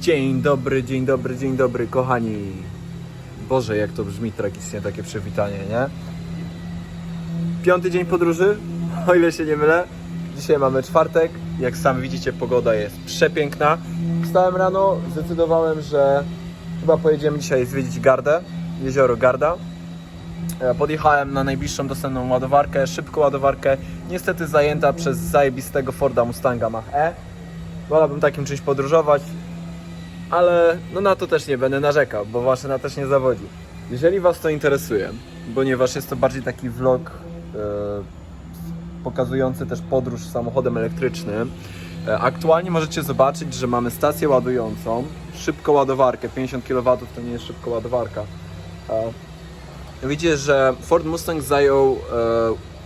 Dzień dobry, dzień dobry, dzień dobry, kochani. Boże, jak to brzmi tragicznie, takie przywitanie, nie? Piąty dzień podróży, o ile się nie mylę. Dzisiaj mamy czwartek. Jak sami widzicie, pogoda jest przepiękna. Wstałem rano, zdecydowałem, że chyba pojedziemy dzisiaj zwiedzić Gardę, jezioro Garda. E, Podjechałem na najbliższą dostępną ładowarkę, szybką ładowarkę, niestety zajęta przez zajebistego Forda Mustanga Mach-E. Wolałbym takim czymś podróżować, ale no na to też nie będę narzekał, bo maszyna też nie zawodzi. Jeżeli Was to interesuje, ponieważ jest to bardziej taki vlog e, pokazujący też podróż samochodem elektrycznym, e, aktualnie możecie zobaczyć, że mamy stację ładującą, szybką ładowarkę, 50 kW to nie jest szybka ładowarka. E, Widzicie, że Ford Mustang zajął e,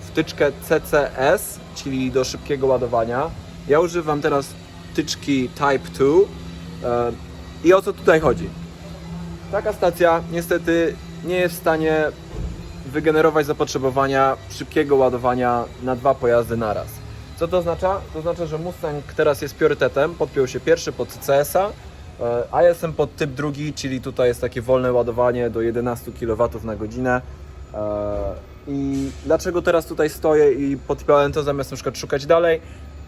wtyczkę CCS, czyli do szybkiego ładowania. Ja używam teraz wtyczki Type 2. E, I o co tutaj chodzi? Taka stacja niestety nie jest w stanie wygenerować zapotrzebowania szybkiego ładowania na dwa pojazdy naraz. Co to oznacza? To oznacza, że Mustang teraz jest priorytetem, podpiął się pierwszy pod CCS-a, e, a ja jestem pod typ drugi, czyli tutaj jest takie wolne ładowanie do 11 kW na godzinę. E, I dlaczego teraz tutaj stoję i podpiąłem to zamiast na przykład szukać dalej?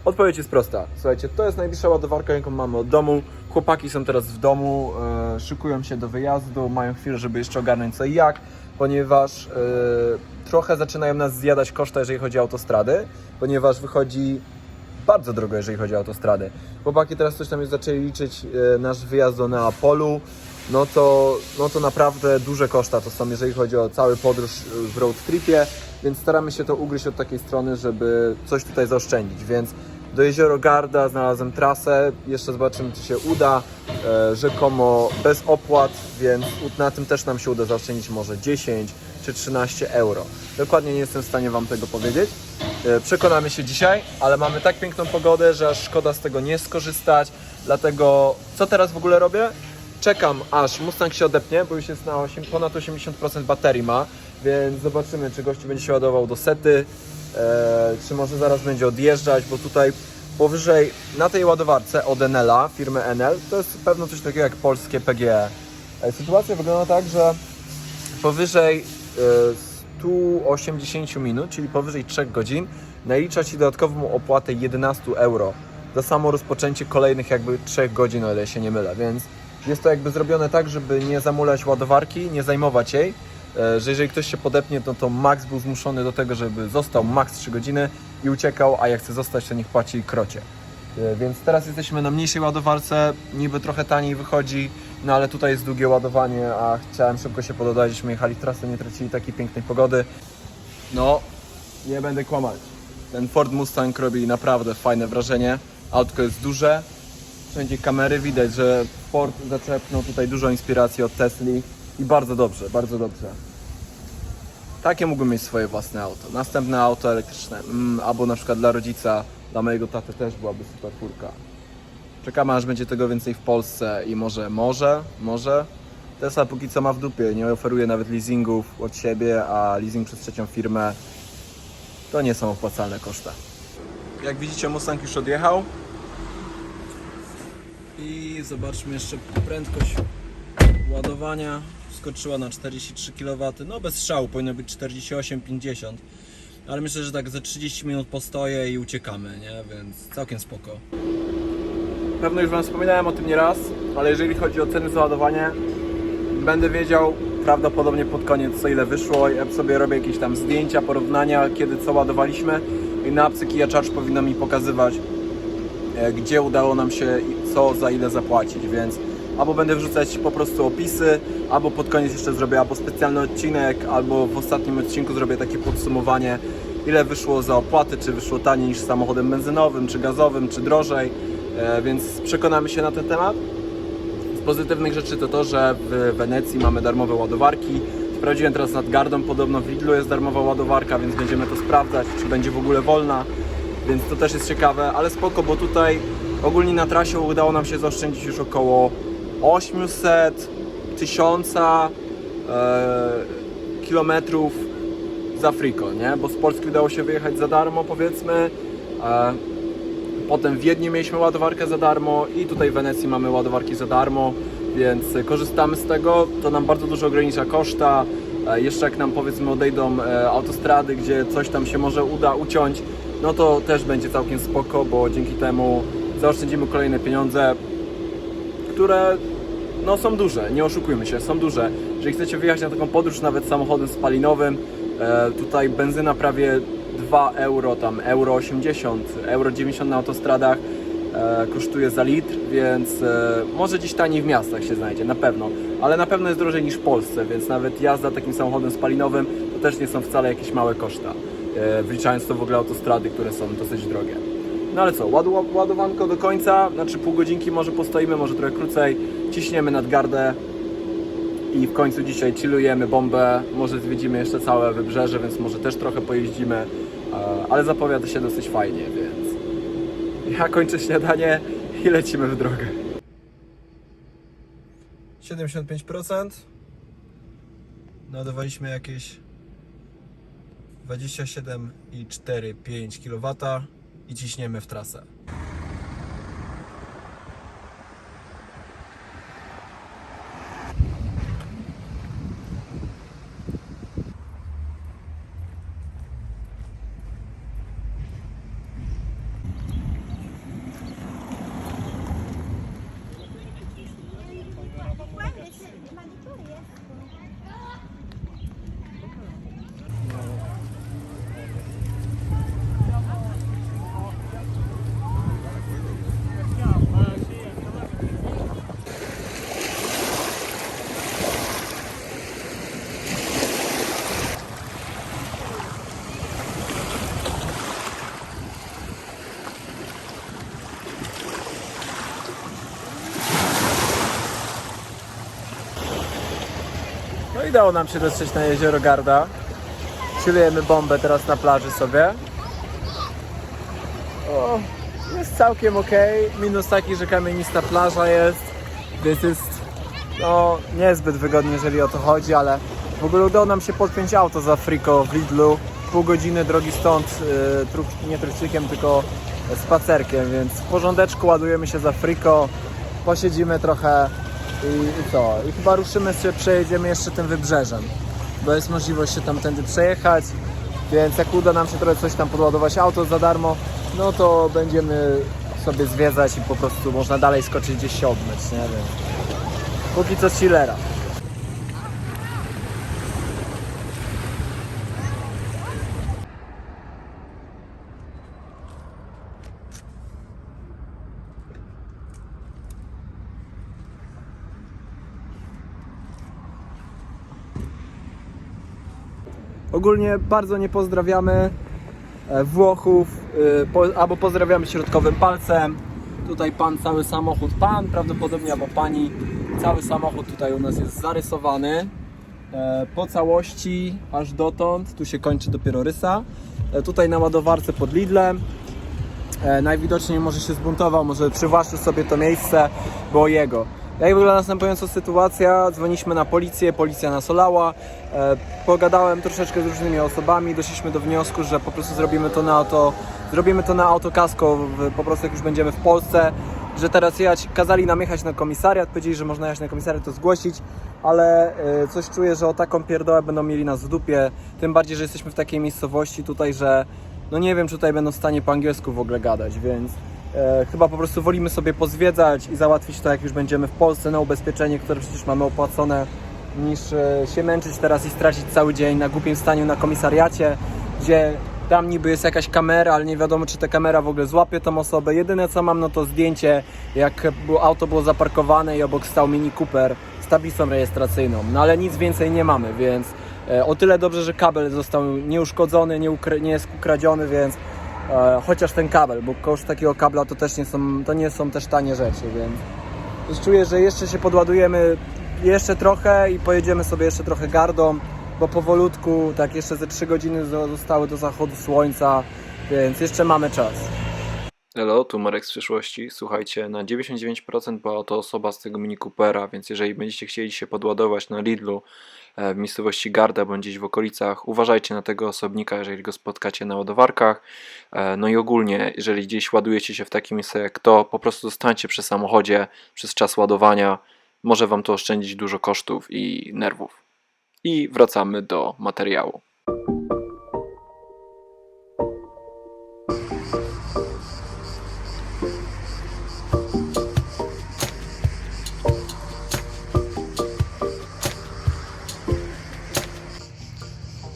Odpowiedź jest prosta. Słuchajcie, to jest najbliższa ładowarka, jaką mamy od domu. Chłopaki są teraz w domu, e, szykują się do wyjazdu, mają chwilę, żeby jeszcze ogarnąć co i jak, ponieważ e, trochę zaczynają nas zjadać koszta, jeżeli chodzi o autostrady, ponieważ wychodzi bardzo drogo, jeżeli chodzi o autostrady. Chłopaki teraz coś tam już zaczęli liczyć e, nasz wyjazd do Neapolu, no to, no to naprawdę duże koszta to są, jeżeli chodzi o cały podróż e, w road tripie, więc staramy się to ugryźć od takiej strony, żeby coś tutaj zaoszczędzić, więc do Jezioro Garda znalazłem trasę, jeszcze zobaczymy czy się uda, e, rzekomo bez opłat, więc na tym też nam się uda zaoszczędzić może 10 czy 13 euro. Dokładnie nie jestem w stanie Wam tego powiedzieć. E, Przekonamy się dzisiaj, ale mamy tak piękną pogodę, że aż szkoda z tego nie skorzystać. Dlatego co teraz w ogóle robię? Czekam aż Mustang się odepnie, bo już jest na 8, ponad 80% baterii ma, więc zobaczymy czy gościu będzie się ładował do sety, czy może zaraz będzie odjeżdżać, bo tutaj powyżej na tej ładowarce od Enela, firmy Enel, to jest pewno coś takiego jak polskie PGE. E, Sytuacja wygląda tak, że powyżej e, 180 minut, czyli powyżej 3 godzin, nalicza Ci dodatkową opłatę 11 euro za samo rozpoczęcie kolejnych jakby 3 godzin, o ile się nie mylę, więc jest to jakby zrobione tak, żeby nie zamulać ładowarki, nie zajmować jej, e, że jeżeli ktoś się podepnie, to, to Max był zmuszony do tego, żeby został max 3 godziny i uciekał, a jak chce zostać, to niech płaci krocie. E, Więc teraz jesteśmy na mniejszej ładowarce, niby trochę taniej wychodzi, no ale tutaj jest długie ładowanie, a chciałem szybko się pododać, żeśmy jechali trasę, nie tracili takiej pięknej pogody. No, nie będę kłamać. Ten Ford Mustang robi naprawdę fajne wrażenie. Autko jest duże, wszędzie kamery, widać, że Ford zaczepnął tutaj dużo inspiracji od Tesli i bardzo dobrze, bardzo dobrze. Takie mógłbym mieć swoje własne auto. Następne auto elektryczne, mm, albo na przykład dla rodzica, dla mojego taty też byłaby super furka. Czekamy aż będzie tego więcej w Polsce i może, może, może. Tesla póki co ma w dupie, nie oferuje nawet leasingów od siebie, a leasing przez trzecią firmę to nie są opłacalne koszta. Jak widzicie Mustang już odjechał. I zobaczmy jeszcze prędkość ładowania. Skoczyła na 43 kW. No bez strzału powinno być 48-50. Ale myślę, że tak za 30 minut postoję i uciekamy, nie? Więc całkiem spoko. Pewno już Wam wspominałem o tym nieraz, ale jeżeli chodzi o ceny za ładowanie, będę wiedział prawdopodobnie pod koniec co ile wyszło. Ja sobie robię jakieś tam zdjęcia, porównania, kiedy co ładowaliśmy i na Psyki Charge powinno mi pokazywać e, gdzie udało nam się i co za ile zapłacić, więc albo będę wrzucać po prostu opisy, albo pod koniec jeszcze zrobię albo specjalny odcinek, albo w ostatnim odcinku zrobię takie podsumowanie, ile wyszło za opłaty, czy wyszło taniej niż samochodem benzynowym, czy gazowym, czy drożej, e, więc przekonamy się na ten temat. Z pozytywnych rzeczy to to, że w Wenecji mamy darmowe ładowarki. Sprawdziłem teraz nad gardą, podobno w Lidlu jest darmowa ładowarka, więc będziemy to sprawdzać, czy będzie w ogóle wolna. Więc to też jest ciekawe, ale spoko, bo tutaj ogólnie na trasie udało nam się zaoszczędzić już około 800 tysiąca e, kilometrów z Afriko, nie? Bo z Polski udało się wyjechać za darmo, powiedzmy. E, Potem w Wiedniu mieliśmy ładowarkę za darmo i tutaj w Wenecji mamy ładowarki za darmo, więc korzystamy z tego. To nam bardzo dużo ogranicza koszta. E, Jeszcze jak nam powiedzmy odejdą e, autostrady, gdzie coś tam się może uda uciąć, no to też będzie całkiem spoko, bo dzięki temu zaoszczędzimy kolejne pieniądze, które no są duże, nie oszukujmy się, są duże. Jeżeli chcecie wyjechać na taką podróż nawet samochodem spalinowym, e, tutaj benzyna prawie 2 euro, tam euro 80, euro 90 na autostradach e, kosztuje za litr, więc e, może gdzieś taniej w miastach się znajdzie, na pewno. Ale na pewno jest drożej niż w Polsce, więc nawet jazda takim samochodem spalinowym to też nie są wcale jakieś małe koszta. Wliczając to w ogóle autostrady, które są dosyć drogie. No ale co, ładu, ładowanko do końca, znaczy pół godzinki może postoimy, może trochę krócej, ciśniemy nad gardę i w końcu dzisiaj chillujemy bombę, może zwiedzimy jeszcze całe wybrzeże, więc może też trochę pojeździmy, e, ale zapowiada się dosyć fajnie, więc ja kończę śniadanie i lecimy w drogę. 75% Nadawaliśmy jakieś 27,4-5 kW i ciśniemy w trasę. No i dało nam się dotrzeć na jezioro Garda. Chillujemy bombę teraz na plaży sobie. O, jest całkiem ok. Minus taki, że kamienista plaża jest, więc jest no, niezbyt wygodnie, jeżeli o to chodzi, ale w ogóle udało nam się podpiąć auto za Frico w Lidlu. Pół godziny drogi stąd, yy, trup, nie trucicikiem, tylko spacerkiem, więc w porządeczku ładujemy się za Frico, posiedzimy trochę i, i co? I chyba ruszymy się, przejedziemy jeszcze tym wybrzeżem, bo jest możliwość się tamtędy przejechać, więc jak uda nam się trochę coś tam podładować auto za darmo, no to będziemy sobie zwiedzać i po prostu można dalej skoczyć gdzieś się obmyć, nie wiem. Póki co chillera. Ogólnie bardzo nie pozdrawiamy e, Włochów, po, albo pozdrawiamy środkowym palcem. Tutaj pan cały samochód, pan prawdopodobnie albo pani, cały samochód tutaj u nas jest zarysowany e, po całości aż dotąd. Tu się kończy dopiero rysa. E, Tutaj na ładowarce pod Lidlem. E, najwidoczniej może się zbuntował, może przywłaszczył sobie to miejsce, było jego. Jak wygląda następująca sytuacja? Dzwoniliśmy na policję, policja nas olała. E, pogadałem troszeczkę z różnymi osobami, doszliśmy do wniosku, że po prostu zrobimy to na auto, zrobimy to na autokasko, w, po prostu jak już będziemy w Polsce, że teraz jechać, kazali nam jechać na komisariat, powiedzieli, że można jechać na komisariat to zgłosić, ale e, coś czuję, że o taką pierdołę będą mieli nas w dupie, tym bardziej, że jesteśmy w takiej miejscowości tutaj, że no nie wiem, czy tutaj będą w stanie po angielsku w ogóle gadać, więc chyba po prostu wolimy sobie pozwiedzać i załatwić to, jak już będziemy w Polsce na ubezpieczenie, które przecież mamy opłacone, niż e, się męczyć teraz i stracić cały dzień na głupim staniu na komisariacie, gdzie tam niby jest jakaś kamera, ale nie wiadomo, czy ta kamera w ogóle złapie tą osobę. Jedyne co mam, no to zdjęcie, jak auto było zaparkowane i obok stał Mini Cooper z tablicą rejestracyjną. No ale nic więcej nie mamy, więc e, o tyle dobrze, że kabel został nieuszkodzony, nie, nie jest ukradziony, więc e, chociaż ten kabel, bo koszt takiego kabla to też nie są, to nie są też tanie rzeczy, więc czuję, że jeszcze się podładujemy jeszcze trochę i pojedziemy sobie jeszcze trochę gardą, bo powolutku, tak jeszcze ze 3 godziny zo- zostały do zachodu słońca, więc jeszcze mamy czas. Hello, tu Marek z przyszłości. Słuchajcie, na 99% była to osoba z tego Mini Coopera, więc jeżeli będziecie chcieli się podładować na Lidlu w miejscowości Garda bądź gdzieś w okolicach, uważajcie na tego osobnika, jeżeli go spotkacie na ładowarkach. E, No i ogólnie, jeżeli gdzieś ładujecie się w takim miejscu jak to, po prostu zostańcie przy samochodzie przez czas ładowania. Może Wam to oszczędzić dużo kosztów i nerwów. I wracamy do materiału.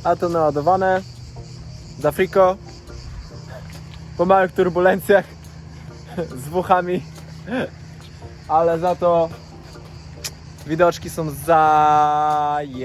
A to naładowane. Dafriko. Po małych turbulencjach. Z wuchami. Ale za to widoczki są zajebiste.